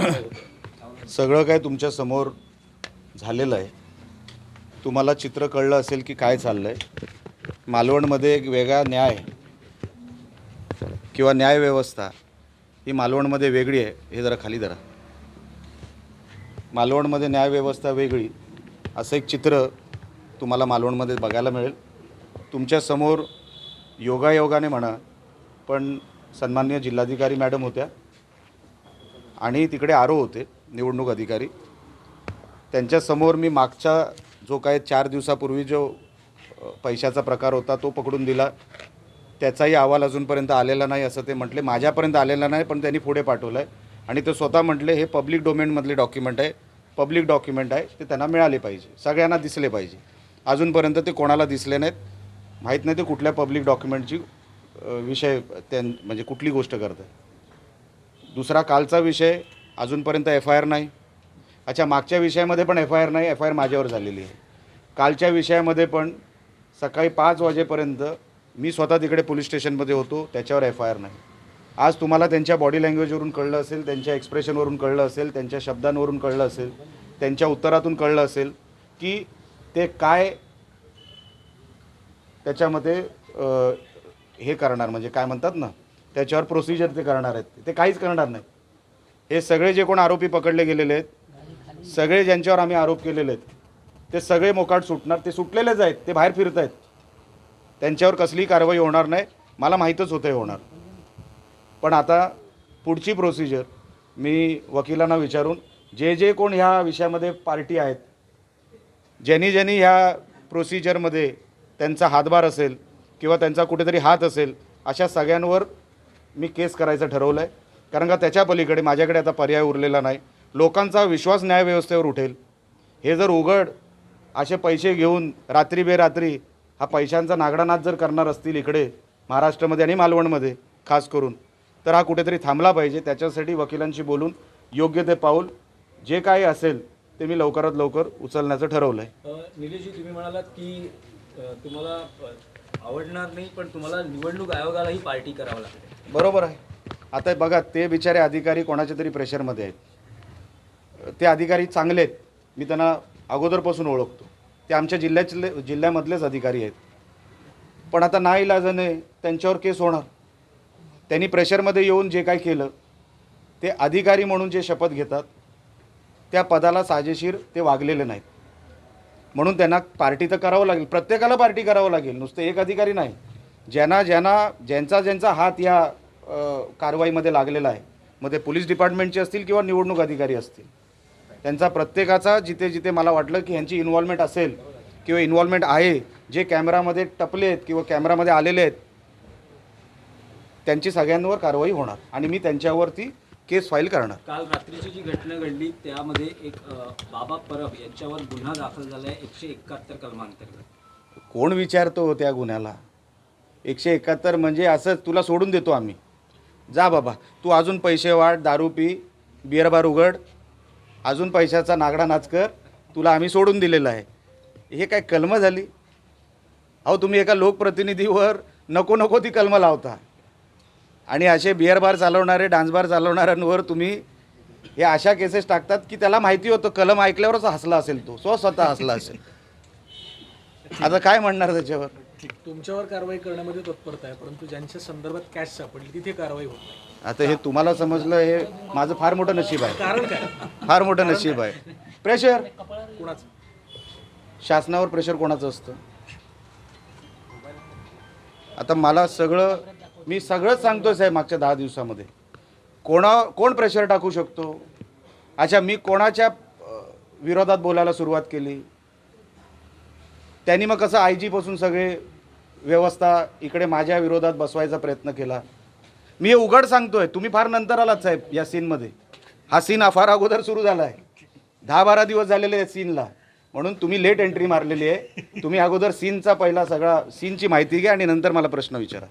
सगळं काय तुमच्यासमोर झालेलं आहे. तुम्हाला चित्र कळलं असेल की काय चाललं आहे मालवणमध्ये एक वेगळा न्याय किंवा न्यायव्यवस्था ही मालवणमध्ये वेगळी आहे. हे जरा खाली धरा. मालवणमध्ये न्यायव्यवस्था वेगळी असं एक चित्र तुम्हाला मालवणमध्ये बघायला मिळेल. तुमच्यासमोर योगायोगाने म्हणा पण सन्माननीय जिल्हाधिकारी मॅडम होत्या आणि तिकडे आरो होते निवडणूक अधिकारी. त्यांच्यासमोर मी मागच्या जो काय चार दिवसापूर्वी जो पैशाचा प्रकार होता तो पकडून दिला. त्याचाही अहवाल अजूनपर्यंत आलेला नाही असं ते म्हटले. माझ्यापर्यंत आलेला नाही पण त्यांनी पुढे पाठवलं आहे आणि ते स्वतः म्हटले हे पब्लिक डोमेनमधले डॉक्युमेंट आहे पब्लिक डॉक्युमेंट आहे ते त्यांना मिळाले पाहिजे. सगळ्यांना दिसले पाहिजे. अजूनपर्यंत ते कोणाला दिसले नाहीत. माहीत नाही ते कुठल्या पब्लिक डॉक्युमेंटची विषय त्यां म्हणजे कुठली गोष्ट करत आहे दुसरा कालचा विषय अजूनपर्यंत एफ आय आर नाही. अच्छा मागच्या विषयामध्ये पण एफ आय आर नाही एफ आय आर माझ्यावर झालेली आहे. कालच्या विषयामध्ये पण सकाळी पाच वाजेपर्यंत मी स्वतः तिकडे पोलीस स्टेशनमध्ये होतो त्याच्यावर एफ आय आर नाही. आज तुम्हाला त्यांच्या बॉडी लँग्वेजवरून कळलं असेल त्यांच्या एक्सप्रेशनवरून कळलं असेल त्यांच्या शब्दांवरून कळलं असेल त्यांच्या उत्तरातून कळलं असेल की ते काय त्याच्यामध्ये हे करणार म्हणजे काय म्हणतात ना त्याच्यावर प्रोसिजर ते करणार आहेत. ते काहीच करणार नाही. हे सगळे जे कोण आरोपी पकडले गेलेले आहेत सगळे ज्यांच्यावर आम्ही आरोप केलेले आहेत ते सगळे मोकाट सुटणार ते सुटलेलेच आहेत ते बाहेर फिरत आहेत. त्यांच्यावर कसलीही कारवाई होणार नाही. मला माहीतच होतं होणार. पण आता पुढची प्रोसिजर मी वकिलांना विचारून जे जे कोण ह्या विषयामध्ये पार्टी आहेत ज्यांनी ज्यांनी ह्या प्रोसिजरमध्ये त्यांचा हातभार असेल किंवा त्यांचा कुठेतरी हात असेल अशा सगळ्यांवर मी केस करायचं ठरवलं आहे कारण का त्याच्या पलीकडे माझ्याकडे आता पर्याय उरलेला नाही. लोकांचा विश्वास न्यायव्यवस्थेवर उठेल. हे जर उघड असे पैसे घेऊन रात्री बेरात्री हा पैशांचा नागडानाच जर करणार असतील इकडे महाराष्ट्रामध्ये आणि मालवणमध्ये खास करून तर हा कुठेतरी थांबला पाहिजे. त्याच्यासाठी वकिलांशी बोलून योग्य ते पाऊल जे काही असेल ते मी लवकरात लवकर उचलण्याचं ठरवलं आहे निलेशजी तुम्ही म्हणालात की तुम्हाला आवडणार नाही पण तुम्हाला निवडणूक आयोगालाही पार्टी करावं लागते. बरोबर आहे. आता बघा ते बिचारे अधिकारी कोणाच्या तरी प्रेशरमध्ये आहेत. ते अधिकारी चांगले आहेत. मी त्यांना अगोदरपासून ओळखतो. ते आमच्या जिल्ह्यातले जिल्ह्यामधलेच अधिकारी आहेत. पण आता ना इलाजाने त्यांच्यावर केस होणार. त्यांनी प्रेशरमध्ये येऊन जे काय केलं ते अधिकारी म्हणून जे शपथ घेतात त्या पदाला साजेशीर ते वागलेले नाहीत. म्हणून त्यांना पार्टी तर करावं लागेल. प्रत्येकाला पार्टी करावं लागेल. नुसतं एक अधिकारी नाही. ज्यांना ज्यांना ज्यांचा ज्यांचा हात या कारवाईमध्ये लागलेला आहे मग ते पोलीस डिपार्टमेंटचे असतील किंवा निवडणूक अधिकारी असतील त्यांचा प्रत्येकाचा जिथे जिथे मला वाटलं की ह्यांची इन्व्हॉल्वमेंट असेल किंवा इन्व्हॉल्वमेंट आहे जे कॅमेरामध्ये टपले आहेत किंवा कॅमेरामध्ये आलेले आहेत त्यांची सगळ्यांवर कारवाई होणार. आणि मी त्यांच्यावरती केस फाईल करणार. काल रात्रीची जी घटना घडली त्यामध्ये एक बाबा परब यांच्यावर गुन्हा दाखल झाला आहे एकशे एकाहत्तर कलमांतर्गत. कोण विचारतो त्या गुन्ह्याला? एकशे एकाहत्तर म्हणजे असं तुला सोडून देतो आम्ही. जा बाबा तू अजून पैसे वाढ दारू पी बिअरबार उघड. अजून पैशाचा नागडा नाच कर. तुला आम्ही सोडून दिलेलं आहे. हे काय कलमं झाली? अहो तुम्ही एका लोकप्रतिनिधीवर नको नको ती कलमं लावता. आणि असे बिअर बार चालवणारे डान्स बार चालवणाऱ्यांवर तुम्ही हे अशा केसेस टाकतात की त्याला माहिती होतं कलम ऐकल्यावरच हसला असेल तो स्व स्वतः हसला असेल. आता काय म्हणणार त्याच्यावर? तुमच्यावर कारवाई करण्यामध्ये तत्परता आहे परंतु ज्यांच्या संदर्भात कॅश सापडली तिथे कारवाई होत नाही. आता हे तुम्हाला समजलं हे माझं फार मोठं नशीब आहे. कारण काय? फार मोठं नशीब आहे. प्रेशर कुणाचं? शासनावर प्रेशर कोणाचं असतं? आता मला सगळं मी सगळंच सांगतोय साहेब मागच्या दहा दिवसामध्ये. कोणा कोण प्रेशर टाकू शकतो? अच्छा मी कोणाच्या अ, विरोधात बोलायला सुरुवात केली? त्यांनी मग कसं आय जीपासून सगळे व्यवस्था इकडे माझ्या विरोधात बसवायचा प्रयत्न केला. मी हे उघड सांगतोय तुम्ही फार नंतर आलात साहेब या सीनमध्ये. हा सीन फार अगोदर सुरू झाला आहे दहा बारा दिवस झालेले आहेत सीनला. म्हणून तुम्ही लेट एंट्री मारलेली आहे. तुम्ही अगोदर सीनचा पहिला सगळा सीनची माहिती घ्या आणि नंतर मला प्रश्न विचारा.